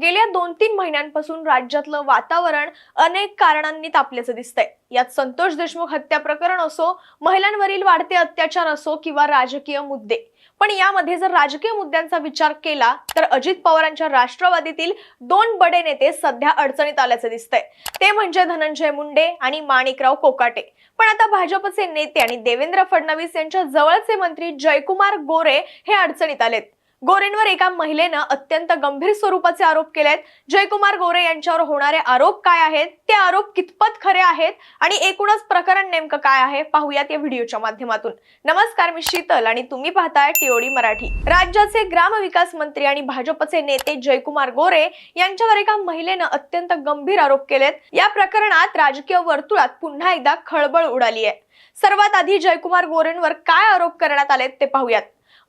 गेल्या दोन तीन महिन्यांपासून राज्यातलं वातावरण अनेक कारणांनी तापल्याचं दिसतंय. यात संतोष देशमुख हत्या प्रकरण असो महिलांवरील वाढते अत्याचार असो किंवा राजकीय मुद्दे. पण यामध्ये जर राजकीय मुद्द्यांचा विचार केला तर अजित पवारांच्या राष्ट्रवादीतील दोन बडे नेते सध्या अडचणीत आल्याचं दिसतंय. ते म्हणजे धनंजय मुंडे आणि माणिकराव कोकाटे. पण आता भाजपचे नेते आणि देवेंद्र फडणवीस यांच्या जवळचे मंत्री जयकुमार गोरे हे अडचणीत आलेत. गोरेंवर एका महिलेनं अत्यंत गंभीर स्वरूपाचे आरोप केलेत. जयकुमार गोरे यांच्यावर होणारे आरोप काय आहेत? ते आरोप कितपत खरे आहेत? आणि एकूणच प्रकरण नेमकं काय आहे? पाहूयात या व्हिडिओच्या माध्यमातून. नमस्कार मी शीतल आणि तुम्ही पाहताय टीओडी मराठी. राज्याचे ग्रामविकास मंत्री आणि भाजपचे नेते जयकुमार गोरे यांच्यावर एका महिलेनं अत्यंत गंभीर आरोप केलेत. या प्रकरणात राजकीय वर्तुळात पुन्हा एकदा खळबळ उडाली आहे सर्वात आधी जयकुमार गोरेंवर काय आरोप करण्यात आलेत ते पाहूयात.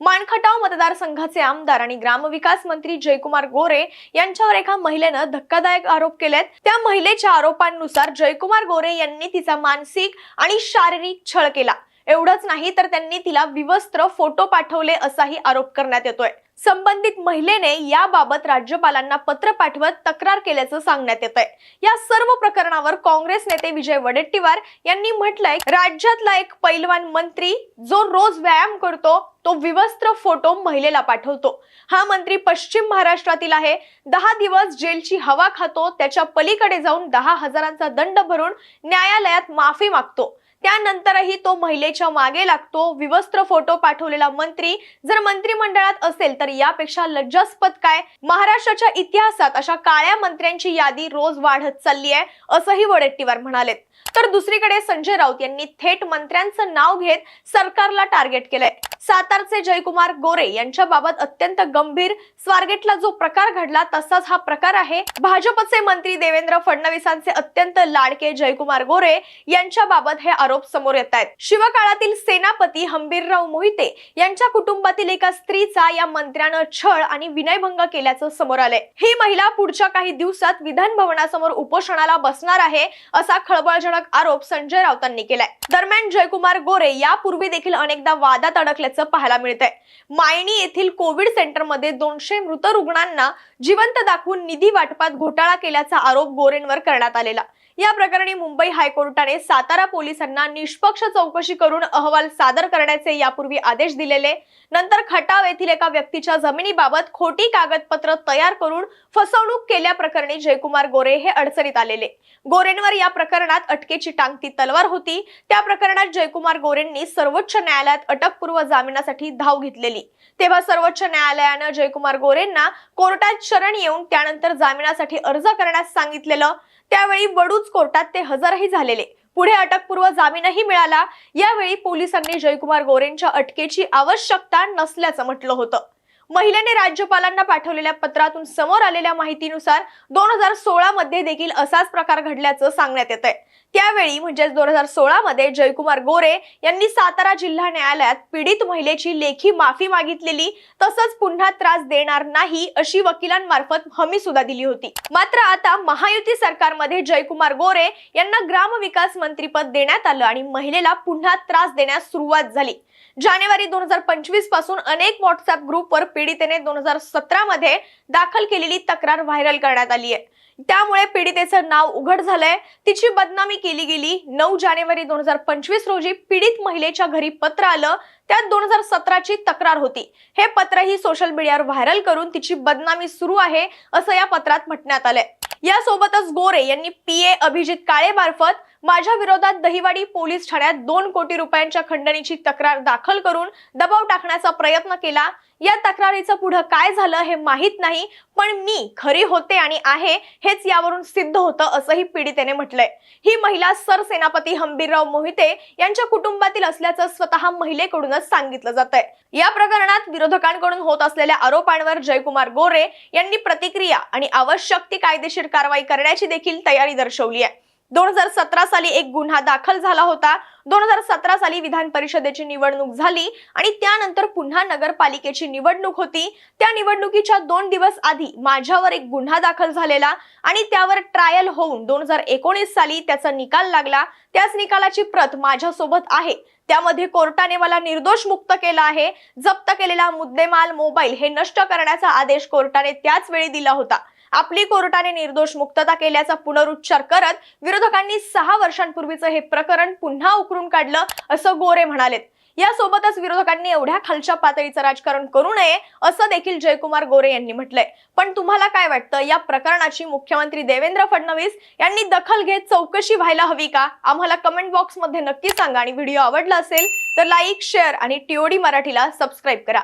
मानखटाव मतदारसंघाचे आमदार आणि ग्रामविकास मंत्री जयकुमार गोरे यांच्यावर एका महिलेनं धक्कादायक आरोप केलेत. त्या महिलेच्या आरोपांनुसार जयकुमार गोरे यांनी तिचा मानसिक आणि शारीरिक छळ केला. एवढंच नाही तर त्यांनी तिला विवस्त्र फोटो पाठवले असाही आरोप करण्यात येतोय. संबंधित महिलेने याबाबत राज्यपालांना पत्र पाठवत तक्रार केल्याचं सांगण्यात येत आहे या सर्व प्रकरणावर काँग्रेस नेते विजय वडेट्टीवार यांनी म्हटलंय राज्यातला एक पैलवान मंत्री जो रोज व्यायाम करतो तो विवस्त्र फोटो महिलेला पाठवतो. हा मंत्री पश्चिम महाराष्ट्रातील आहे. दहा दिवस जेलची हवा खातो त्याच्या पलीकडे जाऊन दहा हजारांचा दंड भरून न्यायालयात माफी मागतो. त्यानंतरही तो महिलेच्या मागे लागतो. विवस्त्र फोटो पाठवलेला मंत्री जर मंत्रिमंडळात असेल तर यापेक्षा लज्जास्पद काय? महाराष्ट्राच्या इतिहासात अशा काळ्या मंत्र्यांची यादी रोज वाढत चालली आहे असंही वडेट्टीवार म्हणालेत. तर दुसरीकडे संजय राऊत यांनी थेट मंत्र्यांचं नाव घेत सरकारला टार्गेट केलंय. सातारचे जयकुमार गोरे यांच्या बाबत अत्यंत गंभीर स्वारगेटला जो प्रकार घडला तसाच हा प्रकार आहे. भाजपचे मंत्री देवेंद्र फडणवीसांचे अत्यंत लाडके जयकुमार गोरे यांच्या बाबत हे आरोप समोर येत आहेत. शिवकाळातील सेनापती हंबीरराव मोहिते यांच्या कुटुंबातील एका स्त्रीचा या मंत्र्यानं छळ आणि विनयभंग केल्याचं समोर आलंय. ही महिला पुढच्या काही दिवसात विधान भवनासमोर उपोषणाला बसणार आहे असा खळबळजनक आरोप संजय राऊतांनी केलाय. दरम्यान जयकुमार गोरे यापूर्वी देखील अनेकदा वादात अडकल्याचं पाहायला मिळत आहे मायणी येथील कोविड सेंटरमध्ये दोनशे मृत रुग्णांना जिवंत दाखवून निधी वाटपात घोटाळा केल्याचा आरोप गोरेंवर करण्यात आलेला. या प्रकरणी मुंबई हायकोर्टाने सातारा पोलिसांना निष्पक्ष चौकशी करून अहवाल सादर करण्याचे यापूर्वी आदेश दिलेले. नंतर खटाव येथील एका व्यक्तीच्या जमिनीबाबत खोटी कागदपत्र तयार करून फसवणूक केल्याप्रकरणी जयकुमार गोरे हे अडचणीत आलेले. गोरेंवर या प्रकरणात अटकेची टांगती तलवार होती. त्या प्रकरणात जयकुमार गोरेंनी सर्वोच्च न्यायालयात अटकपूर्व जामिनासाठी धाव घेतलेली. तेव्हा सर्वोच्च न्यायालयानं जयकुमार गोरेंना कोर्टात शरण येऊन त्यानंतर जामिनासाठी अर्ज करण्यास सांगितलेलं. त्यावेळी वडूच कोर्टात ते हजरही झालेले. पुढे अटकपूर्व जामीनही मिळाला. यावेळी पोलिसांनी जयकुमार गोरेंच्या अटकेची आवश्यकता नसल्याचं म्हटलं होतं. महिलेने राज्यपालांना पाठवलेल्या पत्रातून समोर आलेल्या माहितीनुसार दोन हजार सोळा मध्ये देखील असाच प्रकार घडल्याचं सांगण्यात येत आहे त्यावेळी म्हणजेच दोन हजार सोळा मध्ये जयकुमार गोरे यांनी सातारा जिल्हा न्यायालयात पीडित महिलेची लेखी माफी मागितलेली तसंच पुन्हा त्रास देणार नाही अशी वकिलांमार्फत हमी सुद्धा दिली होती. मात्र आता महायुती सरकारमध्ये जयकुमार गोरे यांना ग्रामविकास मंत्रीपद देण्यात आलं आणि महिलेला पुन्हा त्रास देण्यास सुरुवात झाली. जानेवारी दोन हजार पंचवीसपासून अनेक व्हॉट्सअप ग्रुपवर पीडितेने दोन हजार सतरा मध्ये दाखल केलेली तक्रार व्हायरल करण्यात आली आहे त्यामुळे पीडितेचं नाव उघड झालंय. तिची बदनामी केली गेली. नऊ जानेवारी दोन हजार पंचवीस रोजी पीडित महिलेच्या घरी पत्र आलं. त्यात दोन हजार सतराची तक्रार होती. हे पत्रही सोशल मीडियावर व्हायरल करून तिची बदनामी सुरू आहे असं या पत्रात म्हटण्यात आलंय. यासोबतच गोरे यांनी पी ए अभिजित काळे मार्फत माझ्या विरोधात दहिवाडी पोलीस ठाण्यात दोन कोटी रुपयांच्या खंडणीची तक्रार दाखल करून दबाव टाकण्याचा प्रयत्न केला. या तक्रारीचं पुढं काय झालं हे माहीत नाही पण मी खरी होते आणि आहे हेच यावरून सिद्ध होतं असंही पीडितेने म्हटलंय. ही महिला सरसेनापती हंबीरराव मोहिते यांच्या कुटुंबातील असल्याचं स्वतः महिलेकडूनच सांगितलं जात आहे या प्रकरणात विरोधकांकडून होत असलेल्या आरोपांवर जयकुमार गोरे यांनी प्रतिक्रिया आणि आवश्यक ती कायदेशीर कारवाई करण्याची देखील तयारी दर्शवली आहे. दोन हजार सतरा साली एक गुन्हा दाखल झाला होता. दोन हजार सतरा साली विधान परिषदेची निवडणूक झाली आणि त्यानंतर पुन्हा नगरपालिकेची निवडणूक होती. त्या निवडणुकीच्या दोन दिवस आधी माझ्यावर एक गुन्हा दाखल झालेला आणि त्यावर ट्रायल होऊन दोन हजार एकोणीस साली त्याचा निकाल लागला. त्याच निकालाची प्रत माझ्यासोबत आहे. त्यामध्ये कोर्टाने मला निर्दोष मुक्त केला आहे. जप्त केलेला मुद्देमाल मोबाईल हे नष्ट करण्याचा आदेश कोर्टाने त्याच वेळी दिला होता. आपली कोर्टाने निर्दोष मुक्तता केल्याचा पुनरुच्चार करत विरोधकांनी सहा वर्षांपूर्वीचं हे प्रकरण पुन्हा उकरून काढलं असं गोरे म्हणालेत. यासोबतच विरोधकांनी एवढ्या खालच्या पातळीचं राजकारण करू नये असं देखील जयकुमार गोरे यांनी म्हटलंय. पण तुम्हाला काय वाटतं? या प्रकरणाची मुख्यमंत्री देवेंद्र फडणवीस यांनी दखल घेत चौकशी व्हायला हवी का? आम्हाला कमेंट बॉक्समध्ये नक्की सांगा आणि व्हिडिओ आवडला असेल तर लाईक शेअर आणि टीओडी मराठीला सबस्क्राईब करा.